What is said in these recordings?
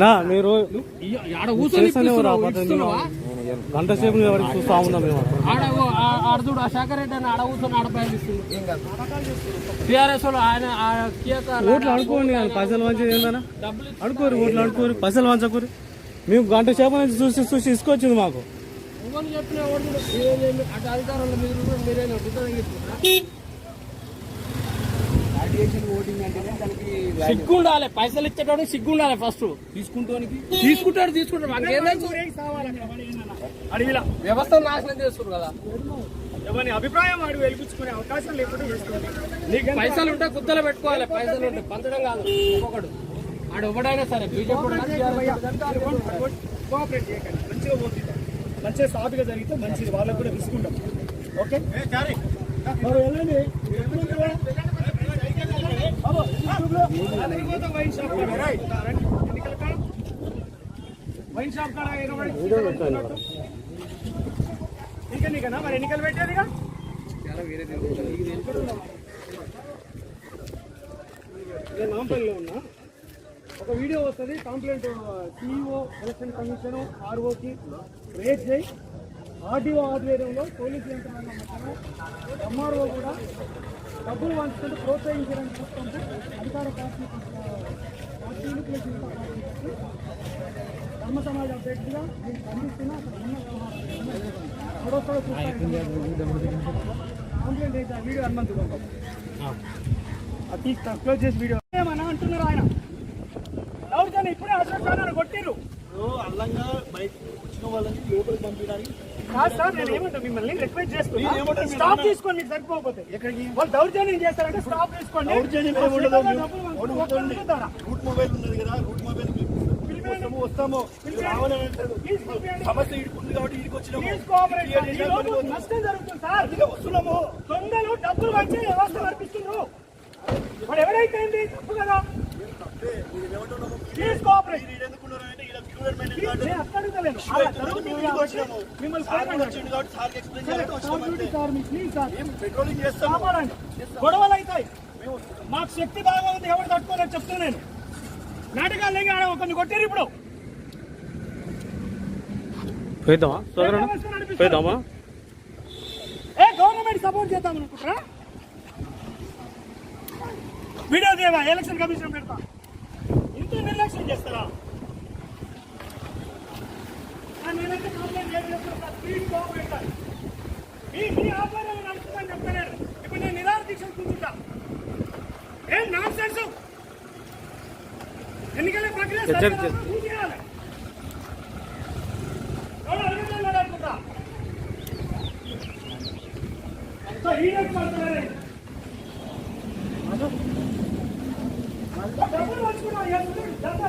నా మీరు? గంట సేపు ఎవరికి చూస్తా ఉన్నాం మేము ఆడ ఓ- ఆ- ఆడ అని కూర్చొని టీఆర్ఎస్ వాళ్ళు ఓట్లు అనుకోండి పైసలు మంచిది ఏందన్నా? అనుకోరు ఓట్లు అనుకోరు పైసలు వంచకూరు మేము గంట సేపు నుంచి చూసి చూసి ఇసుకొచ్చింది మాకు. చెప్పినా అధికారంలో మీరు మీరేనా? ఇస్తున్నా సిగ్గుండాలి పైసలు ఇచ్చేటోడు సిగ్గుండాలి ఫస్ట్ తీసుకుంటానికి? తీసుకుంటాడు తీసుకుంటాడు? అడవిలా వ్యవస్థ నాశనం చేస్తారు కదా. ఎవరి అభిప్రాయం వాడు వెలిపించుకునే అవకాశం లేకుండా చేస్తుంది నీకు పైసలు ఉంటే గుద్దలు పెట్టుకోవాలి. పైసలు ఉంటే పంచడం కాదు. ఒక్కొక్కడు. ఆడు ఎవడైనా సరే బీజేపీ కోఆపరేట్ చేయకండి. మంచిగా పోతుంది మంచిగా సాఫీగా జరిగితే మంచిది. వాళ్ళకు కూడా తీసుకుంటాం ఓకే? వైన్ షాప్ కాడ. రండి, ఎన్నికల వైన్ షాప్ కాడ ఎగబడి ఇంకా నీకన్నా మరి ఎన్నికలు పెట్టేదిగా నేను నాంపల్లిలో ఉన్నా ఒక వీడియో వస్తుంది కంప్లైంట్ సిఇఓ ఎలక్షన్ కమిషన్ ఆర్ఓకి రేజ్ చేయి ఆర్డీఓ ఆధ్వర్యంలో పోలీసు యంత్రాంగం ఎంఆర్ఓ కూడా డబ్బులు వంచుకుంటూ ప్రోత్సహించడానికి చూస్తుంటే అధికార పార్టీ పార్టీలు ప్లస్ మిగతా పార్టీలకు ధర్మ సమాజ అభ్యర్థిగా నేను ఖండిస్తున్నా అక్కడ ఉన్న కంప్లైంట్ అయితే ఆ వీడియో హనుమంతు అది క్లోజ్ చేసి వీడియో ఏమన్నా అంటున్నారు ఆయన? దౌర్జన్యం ఇప్పుడే అశోక్ ఖాన్ కొట్టిరు అల్లంగా బయట వచ్చిన వాళ్ళని లోపలికి పంపించడానికి కాదు సార్ నేను ఏమంటా మిమ్మల్ని రిక్వెస్ట్ చేస్తున్నా. స్టాప్ తీసుకోండి మీకు సరిపోకపోతే. ఎక్కడికి? వాళ్ళు దౌర్జన్యం చేస్తారంటే స్టాప్ దౌర్జన్యం. వదులుతారా? రూట్ మొబైల్ ఉన్నది కదా రూట్ మొబైల్ వస్తాము వస్తాము. సమస్య ఇడుకుంది కాబట్టి ఇడికి వచ్చినాము. నష్టం జరుగుతుంది సార్. వస్తున్నాము. దొంగలు డబ్బులు వచ్చి వ్యవస్థ నడిపిస్తున్నారు వాడు ఎవరైతే తప్పు కదా. ప్లీజ్ కోఆపరేట్ పెట్రోలింగ్ గొడవలు అవుతాయి మాకు శక్తి బాగా ఉంది ఎవరు తట్టుకోలేదు చెప్తున్నా నేను. నాటకాలు లేక ఆడ ఒకరిని కొట్టారు ఇప్పుడు. పోయిద్దామా? సోదరుడు? పోయిద్దామా? ఏ గవర్నమెంట్ సపోర్ట్ చేద్దాం అనుకుంటారా వీడియో దేవా ఎలక్షన్ కమిషన్ పెడతా. ఇంత నిర్లక్ష్యం చేస్తారా ఆ, నేనైతే కంప్లైంట్ చేయలేదు సార్. Please cooperate sir. మీ మీ ఆధ్వర్యంలో నడుస్తుందని చెప్తలేరు ఇప్పుడు నేను నిరాహార దీక్షలు కూర్చుంటా ఏం నాన్ సెన్స్ ఎన్నికల ప్రక్రియ హెచ్చరిక సత్యనారాయణ పూర్తి చేయాలి. ఎవరు అడగట్లేదు అనుకుంటా సో ఈ రోజు పడుతున్నారే డబ్బులు వచ్చుకున్నా డబ్బా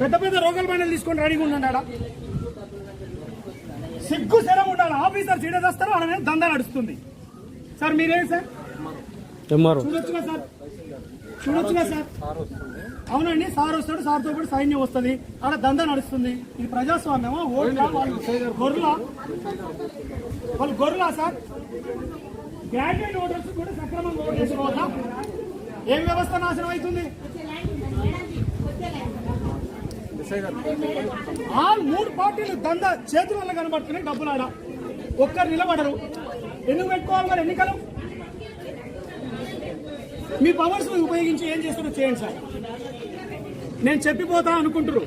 పెద్ద పెద్ద రోగాల బండలు తీసుకొని రెడీగా ఉన్నాడా సిగ్గు శరం ఉండాలి? ఆఫీసర్ సీడ చేస్తారు ఆడ దందా నడుస్తుంది. సార్ మీరేం సార్? చూడొచ్చుగా సార్? చూడొచ్చుగా సార్? అవునండి సార్ వస్తాడు సార్తో కూడా సైన్యం వస్తుంది. ఆడ దందా నడుస్తుంది. ఇది ప్రజాస్వామ్యమా? ఓట్లా? వాళ్ళు గొర్రెలా? వాళ్ళు గొర్రెలా సార్? గ్రాడ్యుయేట్ ఓటర్స్ కూడా సక్రమంగా ఓటు ఏం వ్యవస్థ నాశనం అవుతుంది? ఆ మూడు పార్టీలు దంద చేతులలో కనబడుతున్నాయి డబ్బులు ఆడ. ఒక్కరు నిలబడరు. ఎందుకు పెట్టుకోవాలి మరి ఎన్నికలు? మీ పవర్స్ ఉపయోగించి ఏం చేస్తారో చేయండి సార్. నేను చెప్పిపోతా అనుకుంటారు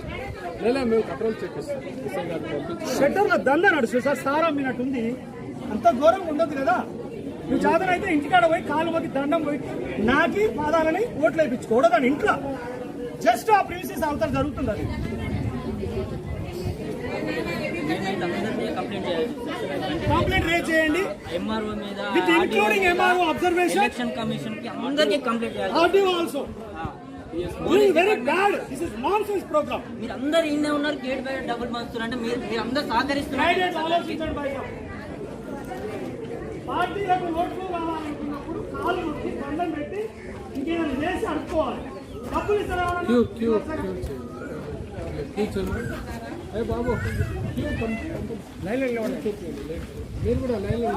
షట్టర్ల దంద నడుస్తుంది సార్ సారా మీనట్టుంది అంత ఘోరంగా ఉండదు కదా. నువ్వు చాదన అయితే ఇంటికాడ పోయి కాలు దండం పోయి నాకి పాదాలని ఓట్లు వేయించుకోవడం దాని ఇంట్లో. జస్ట్ ఆ ప్రిన్సెస్ అవతల జరుగుతుంది అది కంప్లైంట్ రేజ్ చేయండి ఎంఆర్ఓ మీద with including MRO observation election కమిషన్కి అందరికీ కంప్లైంట్ చేయాలి. RDO also very bad this is nonsense programme మీరు అందరు ఇన్నే ఉన్నారు గేట్ బయట డబ్బులు పంచుతున్నారు అంటే మీరు మీరు అందరు సహకరిస్తున్నారు పార్టీలకు ఓట్లు కావాలనుకున్నప్పుడు కాలు నొక్కి దండం పెట్టి ఇంకేమైనా చేసి అడుక్కోవాలి. క్యూ క్యూ క్యూ ఏ బాబు లైన్ మీరు కూడా లైన్లో